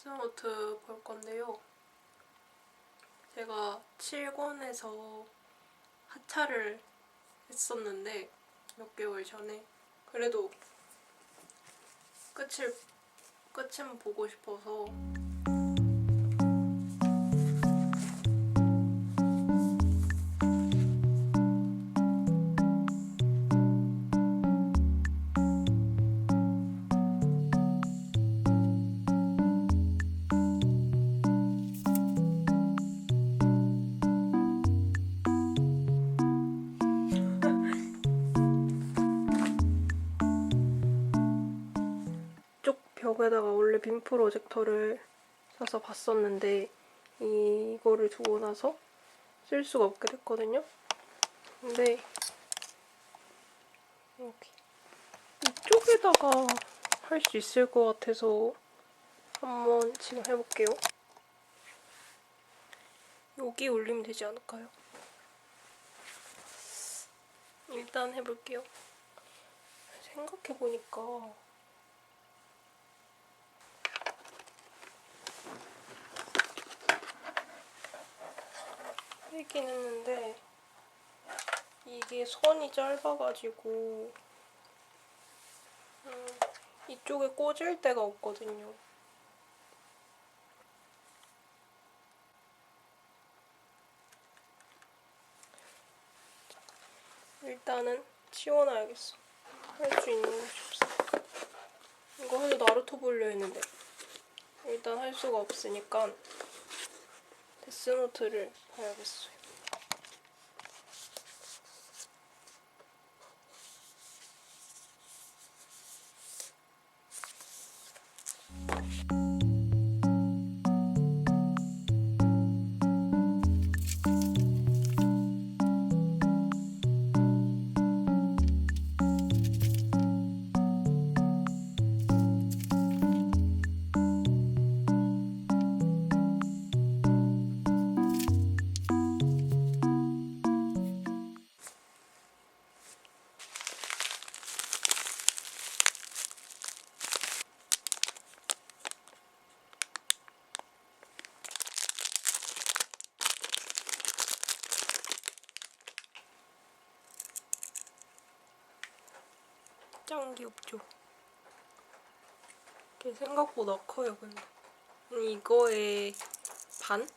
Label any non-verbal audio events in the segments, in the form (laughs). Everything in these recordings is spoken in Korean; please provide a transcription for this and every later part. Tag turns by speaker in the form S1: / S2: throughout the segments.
S1: 데스노트 볼 건데요. 제가 7권에서 하차를 했었는데 몇 개월 전에 그래도 끝을 끝은 보고 싶어서 쪽 벽에다가 원래 빔 프로젝터를 사서 봤었는데 이거를 두고 나서 쓸 수가 없게 됐거든요. 근데 여기 이쪽에다가 할 수 있을 것 같아서 한번 지금 해볼게요. 여기 올리면 되지 않을까요? 일단 해볼게요. 생각해보니까 하긴 했는데 이게 선이 짧아가지고 음, 이쪽에 꽂을 데가 없거든요. 일단은 치워놔야겠어. 할 수 있는 곳이 없어. 이거 해도 나루토 보려 했는데 일단 할 수가 없으니까 데스노트를 봐야겠어요. 짱 귀엽죠? 이게 생각보다 커요, 근데. 이거의 반?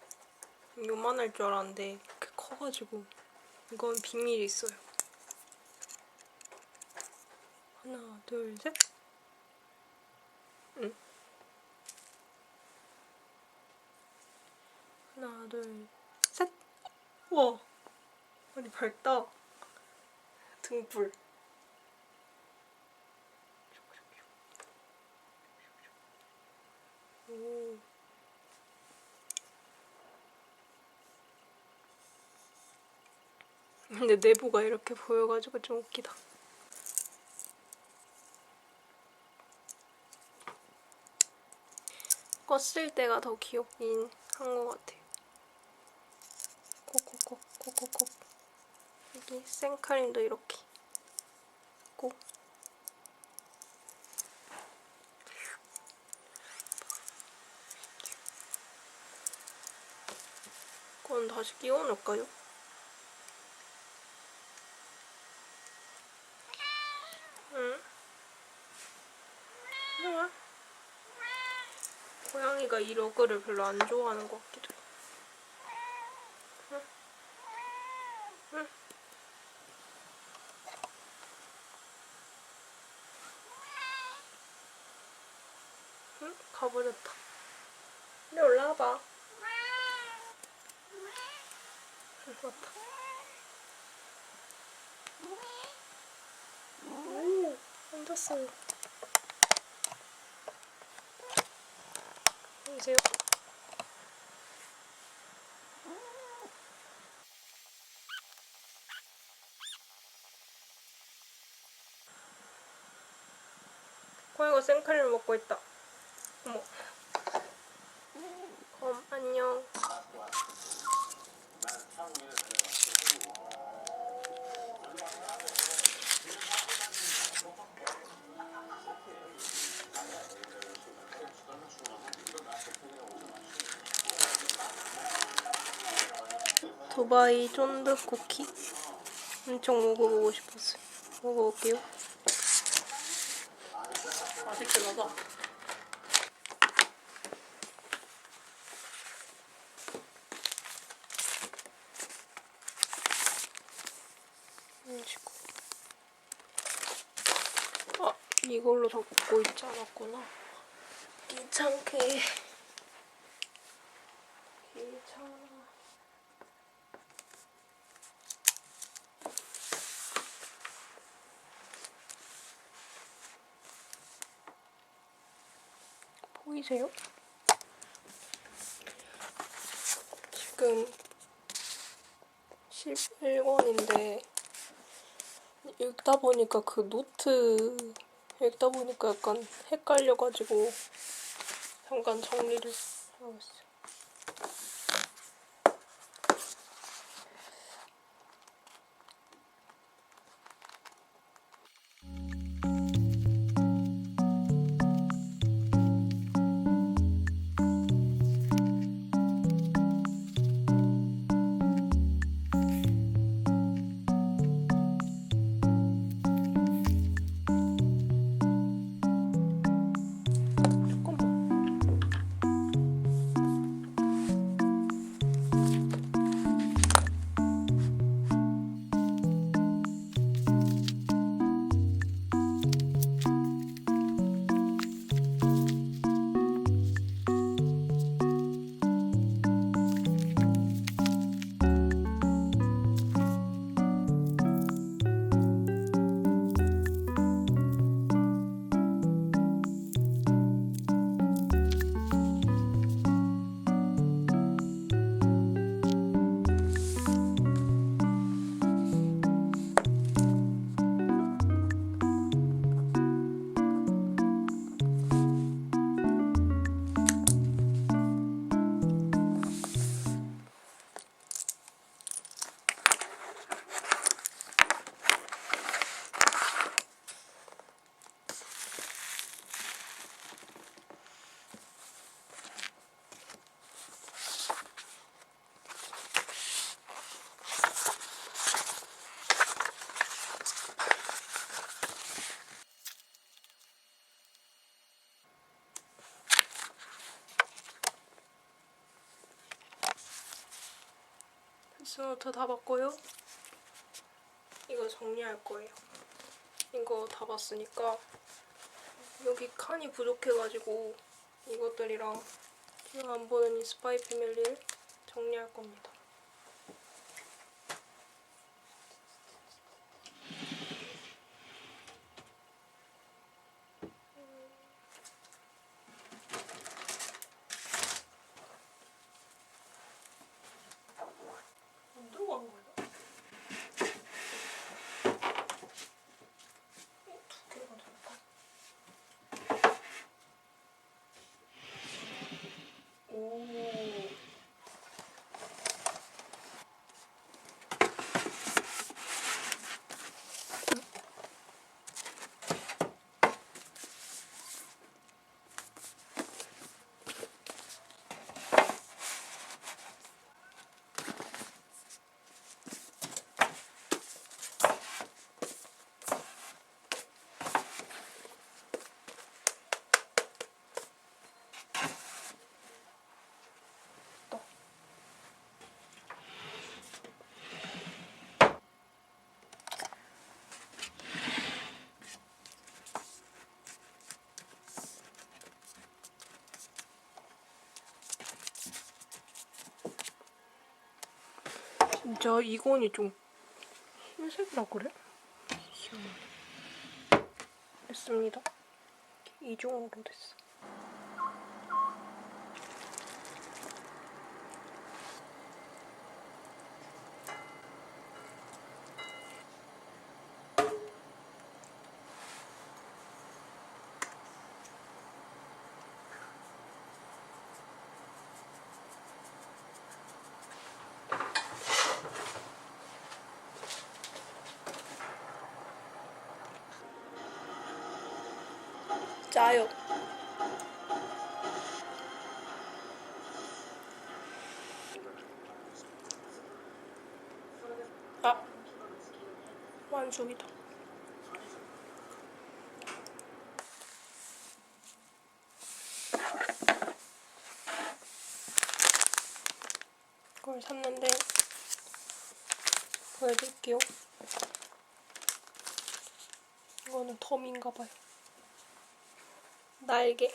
S1: 요만할 줄 알았는데 이렇게 커가지고 이건 비밀이 있어요. 하나, 둘, 셋. 응. 하나, 둘, 셋. 우와. 아니 밝다. 등불. 근데 내부가 이렇게 보여가지고 좀 웃기다. 껐을 때가 더 귀엽긴 한 것 같아요. 콕콕콕 콕콕콕 여기 생크림도 이렇게 꼭 그건 다시 끼워 넣을까요? 응? 뭐야? 고양이가 이 러그를 별로 안 좋아하는 것 같기도 해. 응? 응? 응? 가버렸다. 근데 올라와봐. 맞다. 오, 앉았어요. 보세요. 고양이가 생크림을 먹고 있다. 어머. 검, 안녕. 두바이 쫀득 쿠키 엄청 먹어보고 싶었어요. 먹어볼게요. 음, 식구. 아, 이걸로 덮고 있지 않았구나. 귀찮게. 귀찮아. 보이세요? 지금 11권인데 읽다 보니까 그 노트 읽다 보니까 약간 헷갈려가지고 잠깐 정리를 하고 있어요. 패스노트 다 봤고요. 이거 정리할 거예요. 이거 다 봤으니까 여기 칸이 부족해가지고 이것들이랑 지금 안 보는 이 스파이 패밀리를 정리할 겁니다. 진짜 이건이 좀 흰색이라 그래? 됐습니다. 이중으로 됐어. 짜요. 아 완숙이다. 이걸 샀는데 보여드릴게요. 이거는 덤인가봐요. 날개.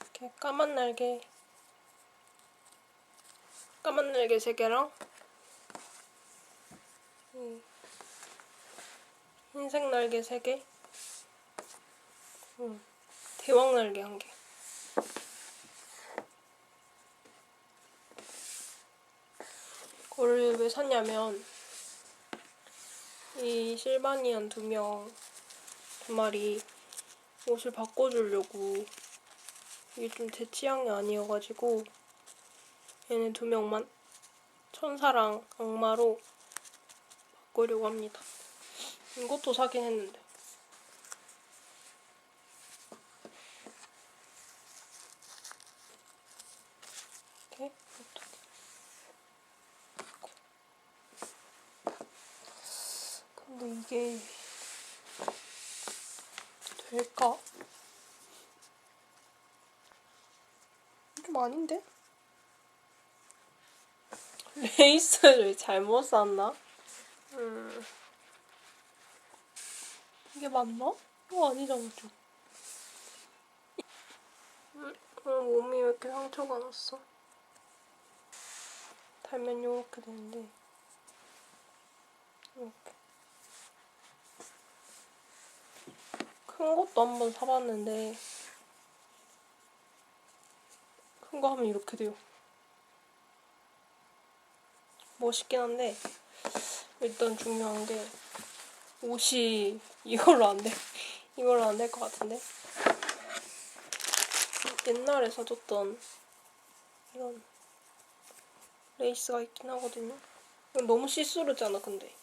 S1: 이렇게 까만 날개. 까만 날개 세 개랑 이 흰색 날개 세 개. 음, 대왕 날개 한 개. 그거를 왜 샀냐면 이 실바니안 두 명, 두 마리 옷을 바꿔주려고 이게 좀 제 취향이 아니어가지고 얘네 두 명만 천사랑 악마로 바꾸려고 합니다. 이것도 사긴 했는데. 이렇게 이것도. 근데 이게 될까? 좀 아닌데? 레이스를 잘못 샀나? 음. 이게 맞나? 이거 아니잖아, 좀. 음, 어, 몸이 왜 이렇게 상처가 났어? 달면 이렇게 되는데. 이렇게. 큰 것도 한번 사봤는데 큰 거 하면 이렇게 돼요. 멋있긴 한데 일단 중요한 게 옷이 이걸로 안 돼. (laughs) 이걸로 안 될 것 같은데. 옛날에 사줬던 이런 레이스가 있긴 하거든요. 너무 시스루잖아, 근데.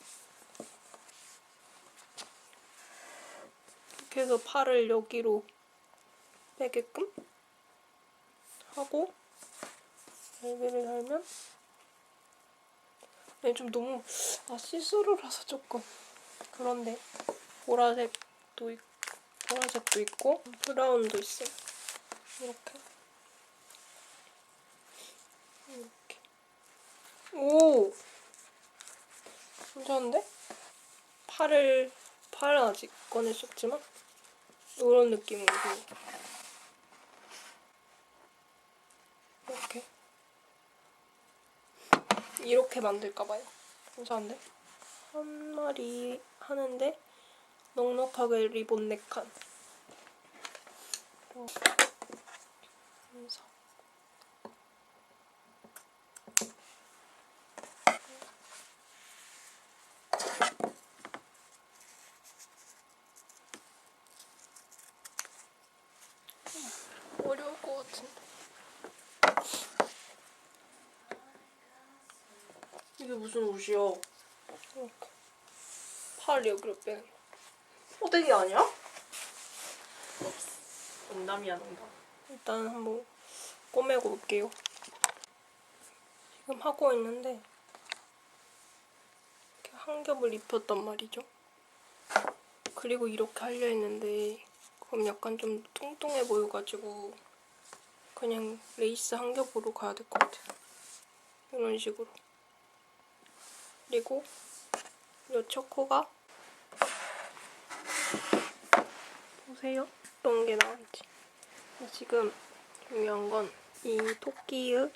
S1: 이렇게 해서 팔을 여기로 빼게끔 하고 날개를 달면? 네, 좀 너무 아 시스루라서 조금. 그런데 보라색도 있고 보라색도 있고 브라운도 있어요. 이렇게. 이렇게. 오! 괜찮은데? 팔을 팔은 아직 꺼낼 수 없지만 이런 느낌으로 이렇게 이렇게 만들까봐요. 괜찮은데? 한 마리 하는데 넉넉하게 리본 네칸. 그래서 어려울 것 같은데. 이게 무슨 옷이야? 팔 여기로 빼는 거. 호되기 아니야? 농담이야, 농담. 일단 한번 꼬매고 올게요. 지금 하고 있는데 이렇게 한 겹을 입혔단 말이죠. 그리고 이렇게 하려 했는데 그럼 약간 좀 뚱뚱해 보여가지고 그냥 레이스 한 겹으로 가야 될 것 같아요. 이런 식으로. 그리고 이 초코가 보세요. 어떤 게 나왔지. 지금 중요한 건 이 토끼의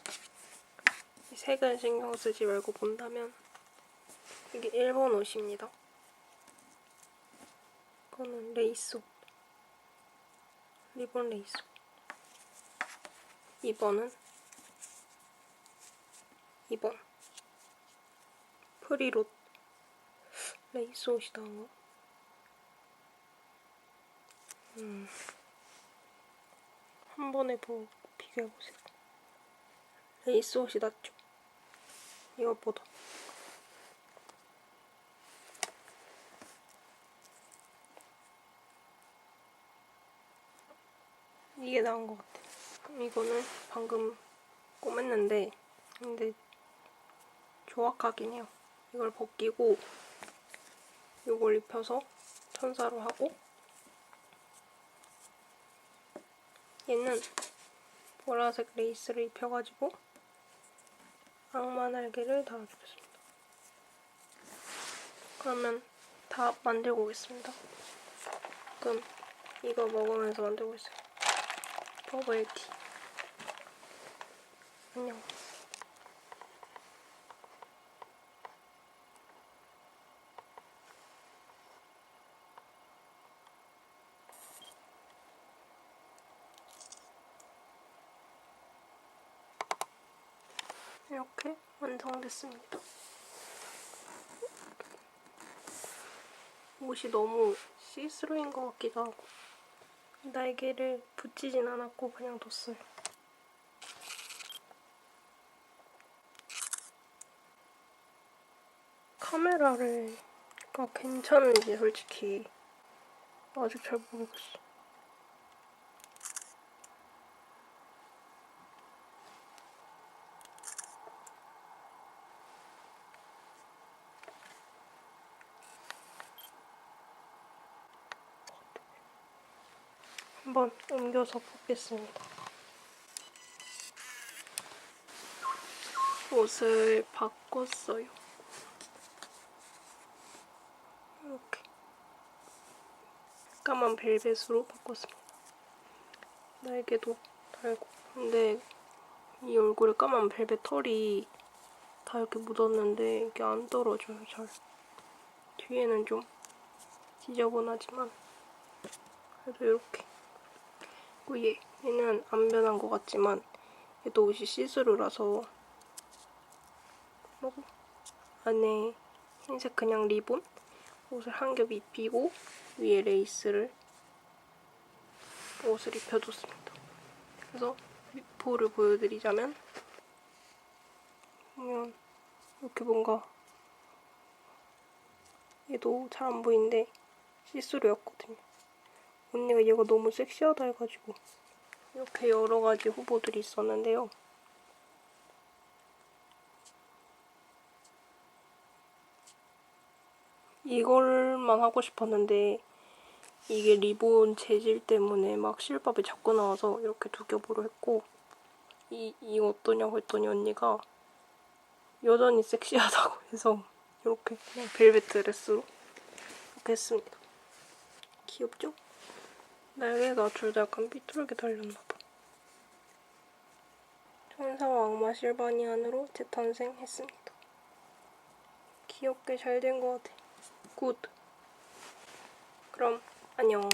S1: 이 색을 신경 쓰지 말고 본다면 이게 일본 옷입니다. 이거는 레이스 옷. 리본 레이스 옷. 2번은 2번 프리롯 레이스 옷이다 뭐. 음. 한 번에 보고 비교해보세요. 레이스 옷이 낫죠? 이것보다. 이게 나은 것 같아. 이거는 방금 꼬맸는데, 근데 조악하긴 해요. 이걸 벗기고 이걸 입혀서 천사로 하고 얘는 보라색 레이스를 입혀가지고 악마 날개를 달아주겠습니다. 그러면 다 만들고 오겠습니다. 그럼 이거 먹으면서 만들고 있어요. 버블티. 안녕. 이렇게 완성됐습니다. 옷이 너무 시스루인 것 같기도 하고 날개를 붙이진 않았고 그냥 뒀어요. 카메라를 가 괜찮은지 솔직히 아직 잘 모르겠어. 한번 옮겨서 보겠습니다. 옷을 바꿨어요. 이렇게 까만 벨벳으로 바꿨습니다. 날개도 달고 근데 이 얼굴에 까만 벨벳 털이 다 이렇게 묻었는데 이게 안 떨어져요 잘. 뒤에는 좀 지저분하지만 그래도 이렇게 그리고 얘, 얘는 안 변한 것 같지만 얘도 옷이 시스루라서 뭐 안에 흰색 그냥 리본 옷을 한 겹 입히고 위에 레이스를 옷을 입혀줬습니다. 그래서 위포를 보여드리자면 보면 이렇게 뭔가 얘도 잘 안 보이는데 시스루였거든요. 언니가 얘가 너무 섹시하다 해가지고 이렇게 여러 가지 후보들이 있었는데요. 이걸만 하고 싶었는데 이게 리본 재질 때문에 막 실밥이 자꾸 나와서 이렇게 두 겹으로 했고 이, 이거 어떠냐고 했더니 언니가 여전히 섹시하다고 (laughs) 해서 이렇게 그냥 벨벳 드레스로 이렇게 했습니다. 귀엽죠? 날개가 둘 다 약간 삐뚤게 달렸나봐. 천사와 악마 실바니안으로 재탄생했습니다. 귀엽게 잘 된 것 같아. 굿. 그럼 안녕.